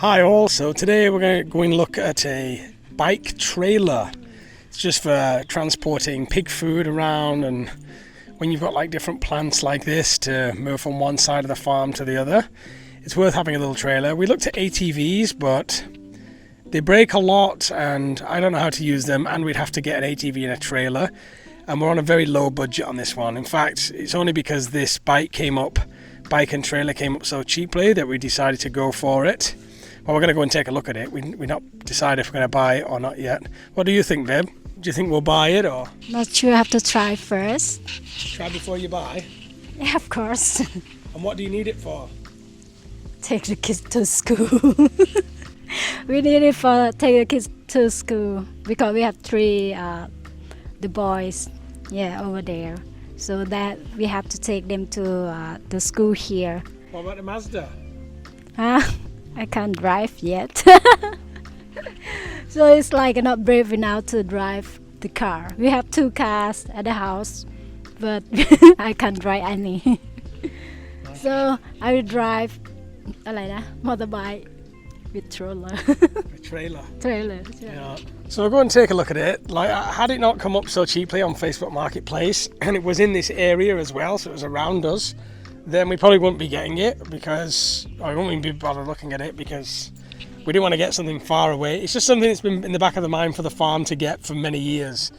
Hi all, so today we're going to go and look at a bike trailer. It's just for transporting pig food around and when you've got like different plants like this to move from one side of the farm to the other. It's worth having a little trailer. We looked at ATVs but they break a lot and I don't know how to use them and we'd have to get an ATV and a trailer and we're on a very low budget on this one. In fact, it's only because this bike came up, bike and trailer came up so cheaply that we decided to go for it. Well, we're going to go and take a look at it. We we not decided if we're going to buy it or not yet. What do you think, Viv? Do you think we'll buy it or Not sure. Have to try first. try before you buy? Yeah, of course. And what do you need it for? take the kids to school. we need it for take the kids to school because we have three uh, the boys, yeah, over there. So that we have to take them to uh, the school here. What about the Mazda? Huh? I can't drive yet. so it's like not brave enough to drive the car. We have two cars at the house, but I can't drive any. so I will drive อะไรนะ motorbike with stroller The trailer. trailer Yeah. So we'll go and take a look at it. Like, uh, had it not come up so cheaply on Facebook Marketplace, and it was in this area as well, so it was around us, then we probably wouldn't be getting it because I wouldn't even be bothered looking at it because we didn't want to get something far away. It's just something that's been in the back of the mind for the farm to get for many years.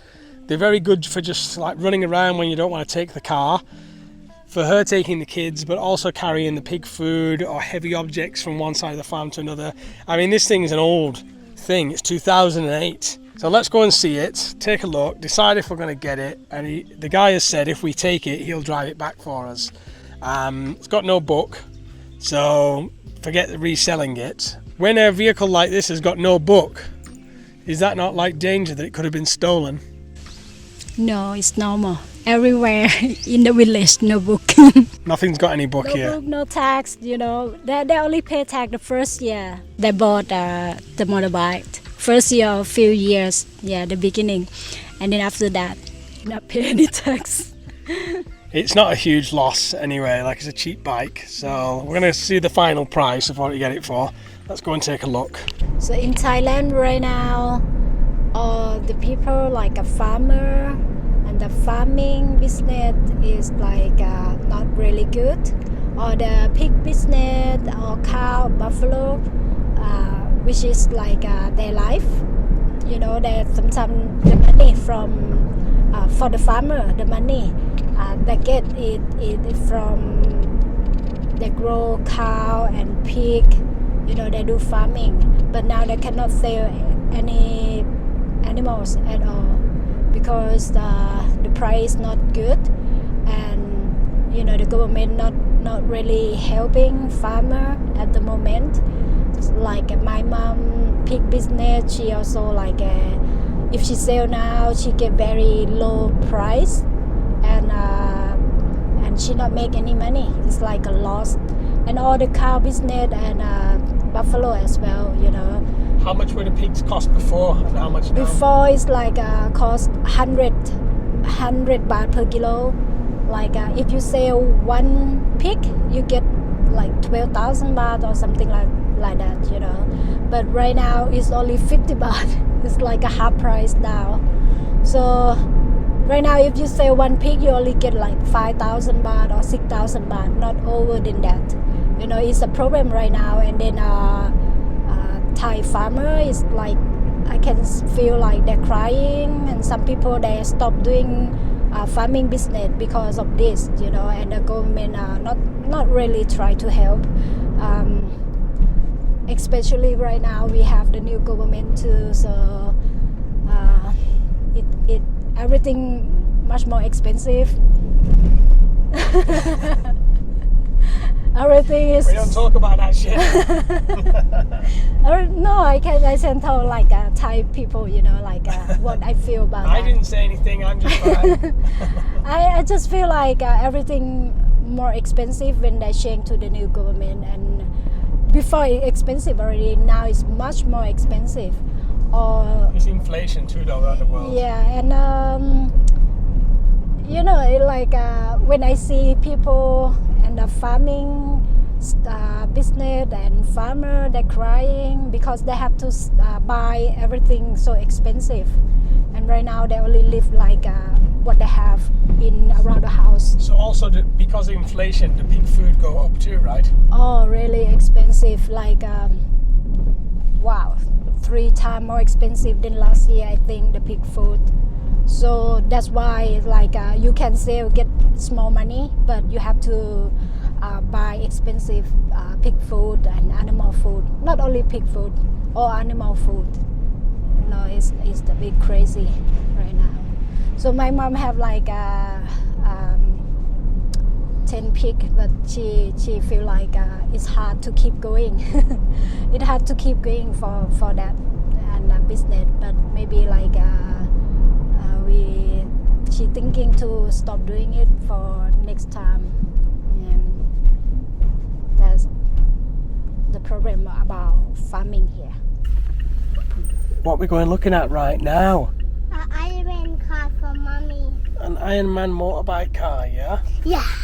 They're very good for just like running around when you don't want to take the car. For her taking the kids, but also carrying the pig food or heavy objects from one side of the farm to another. I mean, this thing is an old thing. It's 2008. So let's go and see it, take a look, decide if we're going to get it. And he, the guy has said if we take it, he'll drive it back for us. Um, it's got no book, so forget reselling it. When a vehicle like this has got no book, is that not like danger that it could have been stolen? no it's normal everywhere in the village no book Nothing's got any book no here. book no tax you know they, they only pay tax the first year they bought uh, the motorbike first year or few years yeah the beginning and then after that not pay any tax It's not a huge loss anyway, like it's a cheap bike. So we're going to see the final price of what you get it for. Let's go and take a look. so in thailand right now all the people like a farmer and the farming business is like uh, not really good or the pig business or cow buffalo uh, which is like uh, their life you know that sometimes the money from uh, for the farmer the money uh, they get it, it, from they grow cow and pig you know they do farming. But now they cannot sell any animals at all because the, the price not good and you know the government not not really helping farmer at the moment. Like uh, my mom pig business she also like uh, if she sell now she get very low price she not make any money. It's like a loss. And all the cow business and uh, buffalo as well you know. How much were the pigs cost before and how much now? before it's like uh, cost 100 100 baht per kilo. Like uh, if you sell one pig you get like 12,000 baht or something like like that you know. But right now it's only 50 baht. It's like a half price now. So right now if you sell one pig you only get like 5,000 baht or 6,000 baht not over than that. You know it's a problem right now and then uh, uh, Thai farmer is like I can feel like they're crying and some people they stop doing uh, farming business because of this you know and the government uh, not not really try to help. Um, especially right now we have the new government too so everything much more expensive everything is We don't talk about that shit. No, I can't. I can tell like uh, Thai people, you know, like uh, what I feel about I that. didn't say anything, I'm just. I, I just feel like uh, everything more expensive when they change to the new government, and before it expensive already, now it's much more expensive. Or it's inflation too though around the world. yeah, and um, you know, it like uh, when I see people and the farming uh, business and farmer they're crying because they have to uh, buy everything so expensive and right now they only live like uh, what they have in around the house So also the, because of inflation, the pig food go up too, right? oh really expensive like um, wow three times more expensive than last year i think the pig food. So that's why like uh, you can still get small money but you have to uh, buy expensive uh, pig food and animal food. Not only pig food or animal food. You know it's, it's a bit crazy right now. So my mom have like um, 10 pig but she she feel like uh, it's hard to keep going it hard to keep going for for that and uh, business but maybe like uh, uh, we she thinking to stop doing it for next time and that's the problem about farming here What we're going looking at right now? Uh, Iron Man car for mommy. An Iron Man motorbike car, yeah? Yeah. Yeah.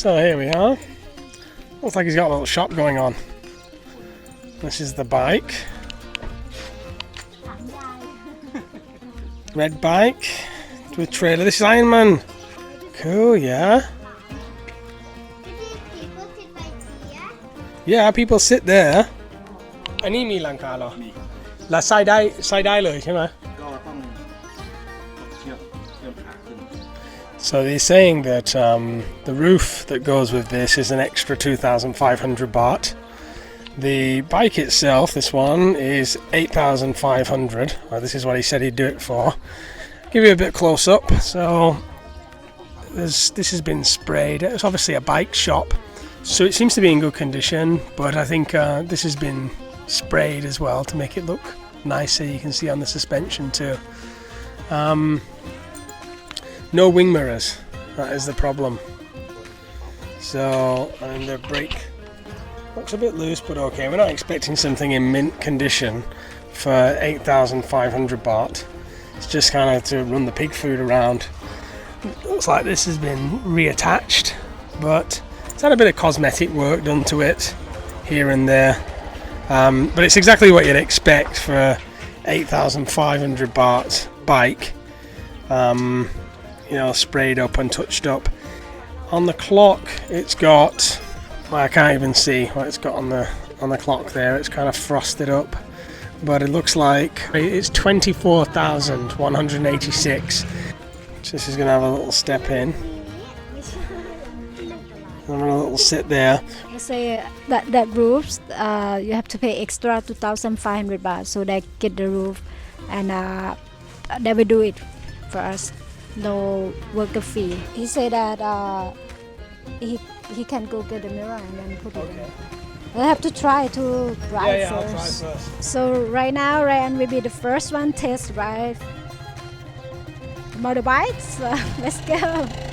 So here we are. Looks like he's got a little shop going on. This is the bike. Red bike with trailer. This is Iron Man. Cool, yeah. Maybe people sit right here. Yeah, people sit there อันนี้มีหลังคาเหรอและใส่ได้ใส่ได้เลยใช่ไหม So they're saying that um, the roof that goes with this is an extra 2,500 baht. The bike itself, this one, is 8,500. Well, this is what he said he'd do it for. Give you a bit close up. So this has been sprayed. It's obviously a bike shop, so it seems to be in good condition. But I think uh, this has been sprayed as well to make it look nicer. You can see on the suspension too. Um, no wing mirrors. That is the problem. So, and the brake looks a bit loose, but okay. We're not expecting something in mint condition for 8,500 baht. It's just kind of to run the pig food around. Looks like this has been reattached, but it's had a bit of cosmetic work done to it here and there. Um, but it's exactly what you'd expect for a 8,500 baht bike. Um, you know, sprayed up and touched up. On the clock, it's got. Well, I can't even see what it's got on the on the clock there. It's kind of frosted up, but it looks like it's 24,186. So this is going to have a little step in. I'm to little sit there. They say that that roofs uh, you have to pay extra 2,500 baht so they get the roof and uh, they will do it for us no worker fee he said that uh, he he can go get the mirror and then put it in I have to try to drive first. first. So right now Ryan will be the first one test drive motorbikes. So let's go.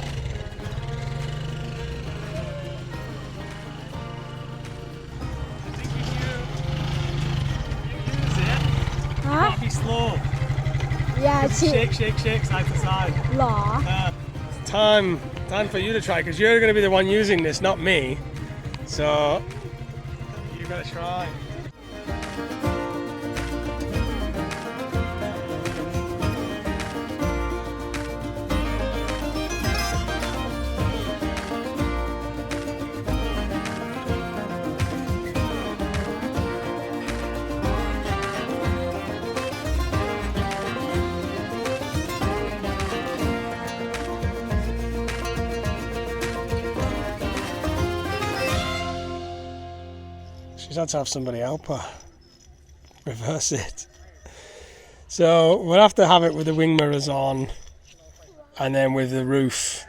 Yeah, she Shake, shake, shake, side to side. หรอ time time for you to try because you're going to be the one using this not me so you gotta try She's had to have somebody help her reverse it. So we'll have to have it with the wing mirrors on and then with the roof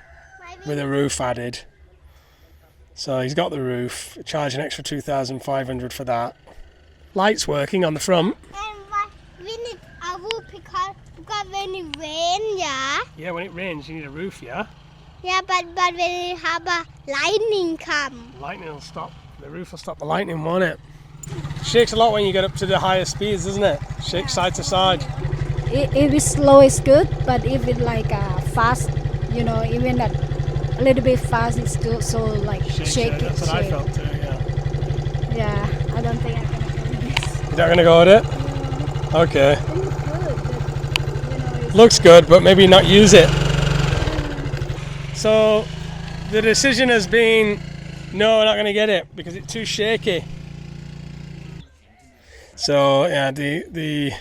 with the roof added. So he's got the roof, charge an extra 2,500 for that. Lights working on the front. And we need a roof because because when it rain, yeah. Yeah, when it rains you need a roof, yeah? Yeah, but but when it have a lightning come. Lightning will stop, the roof will stop the lightning, won't it? Shakes a lot when you get up to the higher speeds, doesn't it? Shakes side to side. If it's slow, it's good, but if it like uh, fast, you know, even at a little bit fast, it's still so like shake yeah, it. That's what I shake. felt too, yeah. Yeah, I don't think I can do this. You're not going to go with it? Okay. It's good, but, you know, Looks good, but maybe not use it. So the decision has been no, we're not going to get it because it's too shaky. So yeah, the the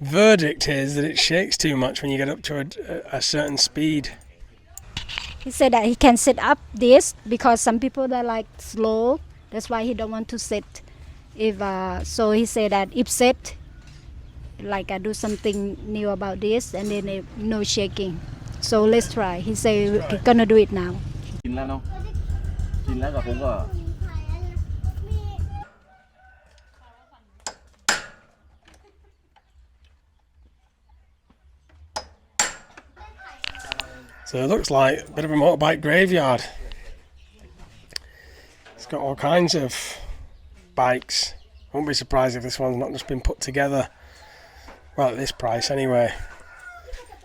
verdict is that it shakes too much when you get up to a, a certain speed. He said that he can set up this because some people that like slow. That's why he don't want to sit. If uh, so, he said that if set, like I do something new about this, and then it, no shaking. So let's try. He say we're gonna do it now. กินแล้วเนาะกินแล้วกับผมก็ So it looks like a bit of a motorbike graveyard. It's got all kinds of bikes. Won't be surprised if this one's not just been put together. Well, at this price anyway.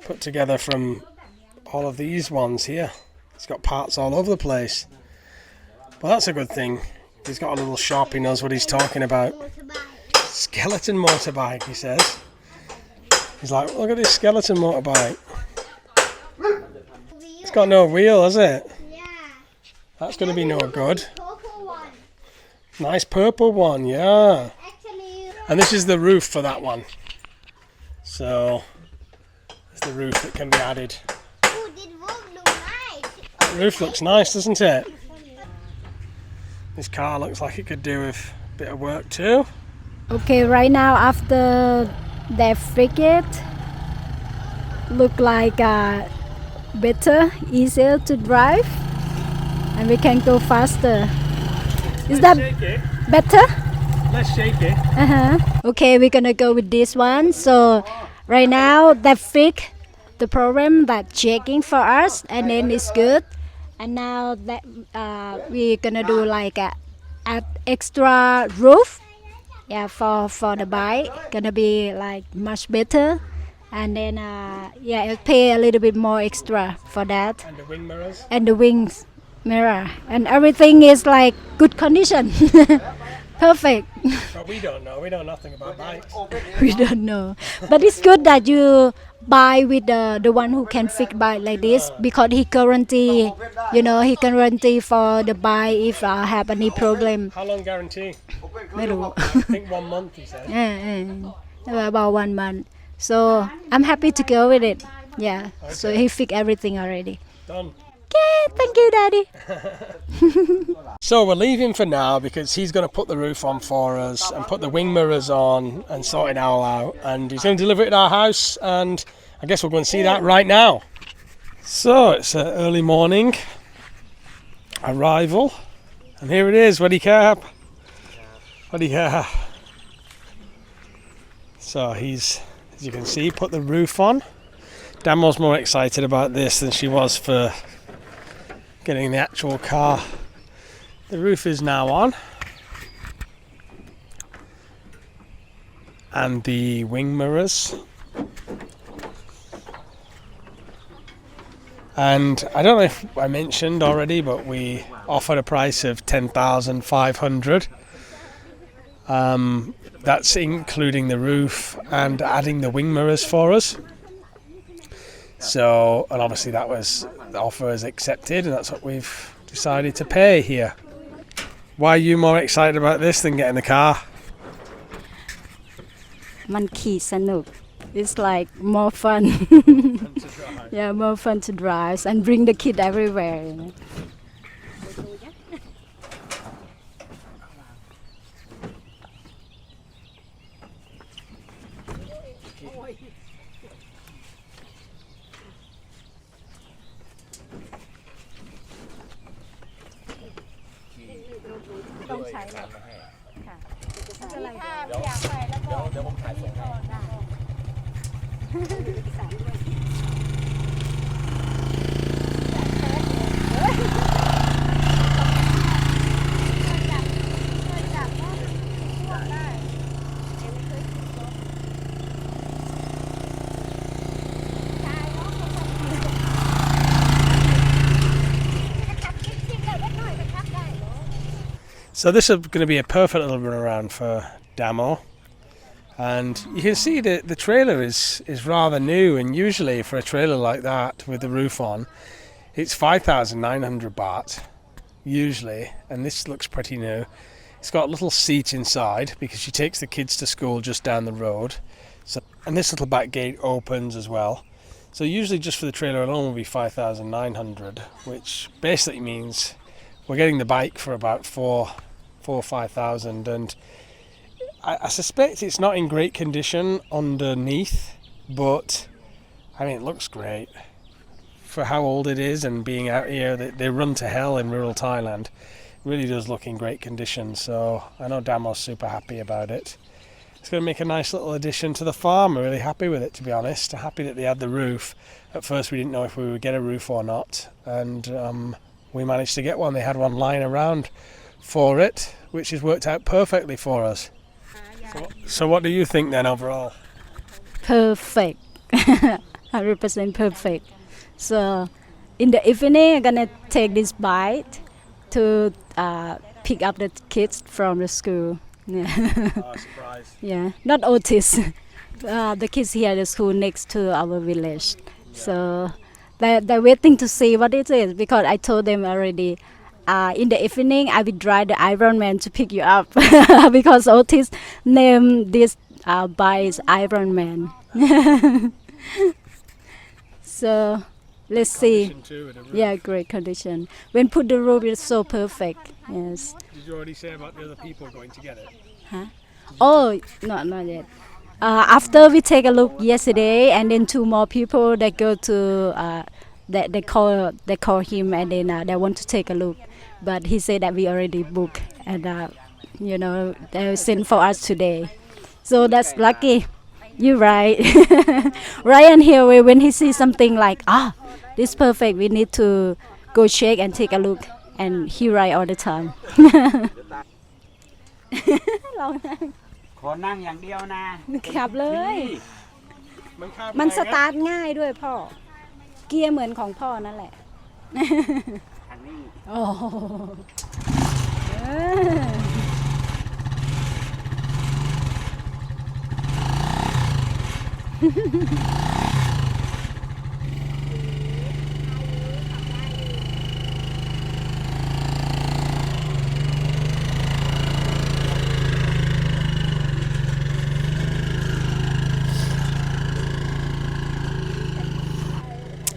Put together from all of these ones here. It's got parts all over the place. But that's a good thing. He's got a little shop. He knows what he's talking about. Skeleton motorbike, he says. He's like, look at this skeleton motorbike. It's got no wheel, has it? Yeah. That's going to be no good. Nice purple one, yeah. And this is the roof for that one. So, it's the roof that can be added. did work look nice. The roof looks nice, doesn't it? This car looks like it could do with a bit of work too. Okay, right now after fix it, look like uh, better, easier to drive, and we can go faster. Is that shaky. better? Less shaky. Uh-huh. Okay, we're gonna go with this one. So right now they fix the problem that checking for us, and then it's good. And now that uh, we're gonna do like a, add extra roof, yeah, for for the bike, gonna be like much better. And then uh, yeah, I'll pay a little bit more extra for that. And the wing mirrors. and the wings mirror. And everything is like good condition perfect But we don't know. We know nothing about bikes. we don't know but it's good that you buy with the the one who can fix bike like this because he guarantee you know he guarantee for the bike if uh, have any problem How long guarantee? ไม่รู้ I think one month, he said. เออเออ about one month so I'm happy to go with it yeah so he fix everything already Done. okay thank you daddy So we're leaving for now because he's going to put the roof on for us and put the wing mirrors on and sort it all out. And he's going to deliver it at our house. And I guess we'll go and see that right now. So it's an early morning arrival. And here it is, Weddy Cap. Weddy Cap. So he's, as you can see, put the roof on. Dan was more excited about this than she was for getting the actual car. The roof is now on. And the wing mirrors. And I don't know if I mentioned already, but we offered a price of 10,500. Um, that's including the roof and adding the wing mirrors for us. So, and obviously that was the offer is accepted, and that's what we've decided to pay here. Why are you more excited about this than getting the car? Monkey Sanuk. It's like more fun. yeah, more fun to drive and bring the kid everywhere. You know? So this is going to be a perfect little run around for Damo. And you can see that the trailer is, is rather new and usually for a trailer like that with the roof on, it's 5,900 baht usually and this looks pretty new. It's got a little seat inside because she takes the kids to school just down the road. So and this little back gate opens as well. So usually just for the trailer alone will be 5,900 which basically means we're getting the bike for about four four or five thousand and I, I suspect it's not in great condition underneath, but I mean, it looks great for how old it is and being out here. They, they run to hell in rural Thailand. Really does look in great condition. So I know Damo's super happy about it. It's going to make a nice little addition to the farm. We're really happy with it, to be honest. Happy that they had the roof. At first, we didn't know if we would get a roof or not, and um, we managed to get one. They had one lying around for it, which has worked out perfectly for us. So, so what do you think then overall? perfect 100% perfect so in the evening i'm gonna take this bike to uh, pick up the kids from the school yeah, Oh, surprise. yeah. not otis uh, the kids here at the school next to our village so they're, they're waiting to see what it is because i told them already uh, in the evening i will drive the iron man to pick you up because otis named this uh, by his iron man. So let's see. Too, with the roof. yeah great condition. When put the roof is so perfect. Yes. Did you already say about the other people going to get it? oh no not yet. Uh, after we take a look yesterday and then two more people that go to uh, that they call they call him and then uh, they want to take a look but he said that we already booked and uh, you know they sent for us today so that's lucky you're right ryan here when- when he sees something like ah this perfect we need to go check and take a look and he right all the time ขอนั่งอย่างเดียวนะ ขับเลย มันข้าม มัน ไป สตาร์ทง่ายด้วยพ่อ เกียร์เหมือนของพ่อนั่นแหละ ทาง นี้ โอ้โหเออ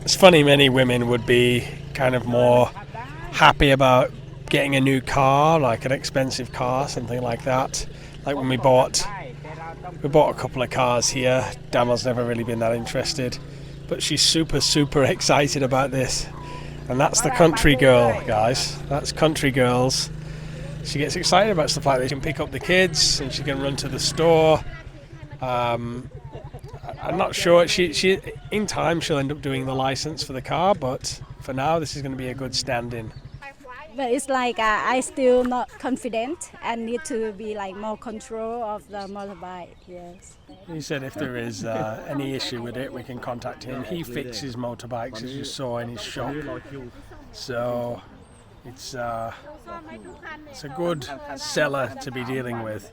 It's funny, many women would be kind of more happy about getting a new car, like an expensive car, something like that. Like when we bought we bought a couple of cars here. Dama's never really been that interested, but she's super super excited about this. And that's the country girl, guys. That's country girls. She gets excited about stuff like this. She can pick up the kids and she can run to the store. Um, I'm not sure. She, she, in time, she'll end up doing the license for the car, but for now, this is going to be a good stand-in. but it's like uh, I still not confident and need to be like more control of the motorbike yes He said if there is uh, any issue with it, we can contact him. He fixes motorbikes, as you saw in his shop. So it's uh, it's a good seller to be dealing with.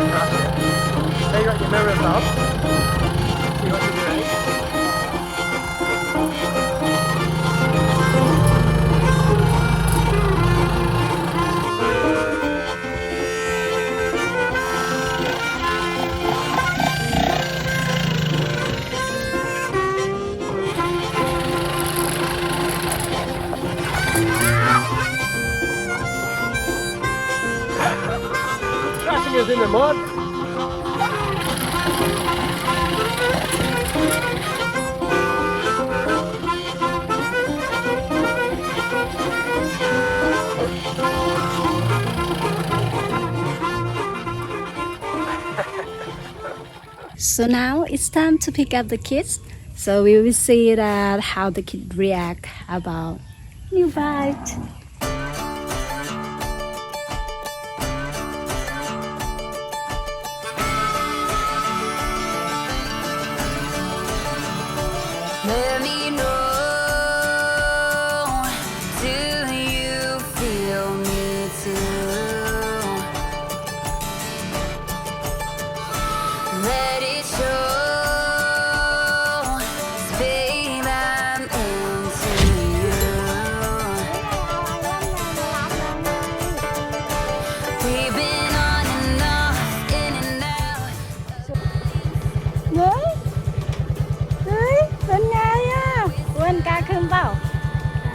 mirrors up. It's time to pick up the kids. So we will see that how the kids react about new bike.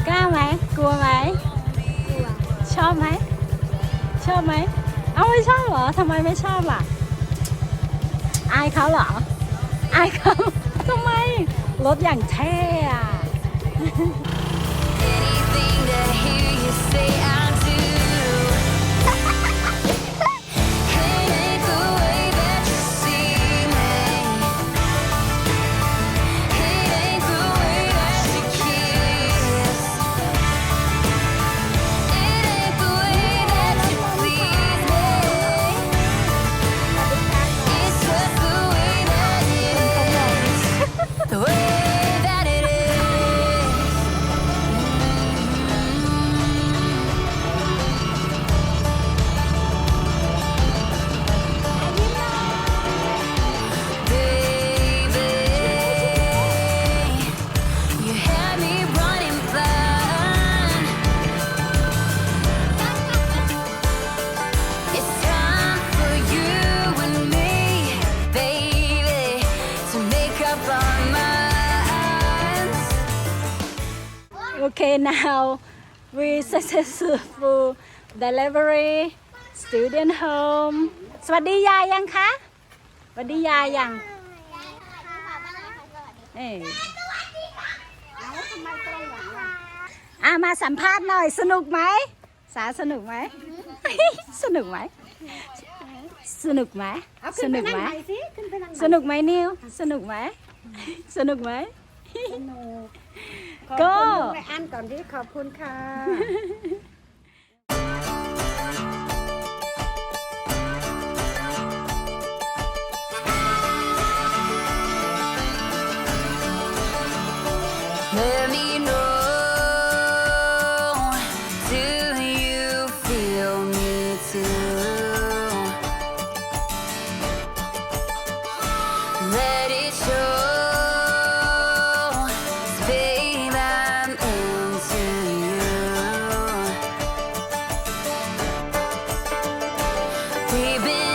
กล้าไหมกลัวไหมชอบไหมชอบไหมเอาไม่ชอบเหรอทำไมไม่ชอบล่ะอายเขาเหรออายเขาทำไมรถอย่างเท่อะ Anything to hear you say I successful delivery student home สวัสดียายยังคะ สวัสดียายยังเอ้ยอะมาสัมภาษณ์หน่อยสนุกไหม สาสนุกไหม สนุกไหม สนุกไหม สนุกไหม สนุกไหมนิว สนุกไหม สนุกไหม สนุกขอบคุณลุงไรอันก่อนที่ขอบคุณค่ะ We've been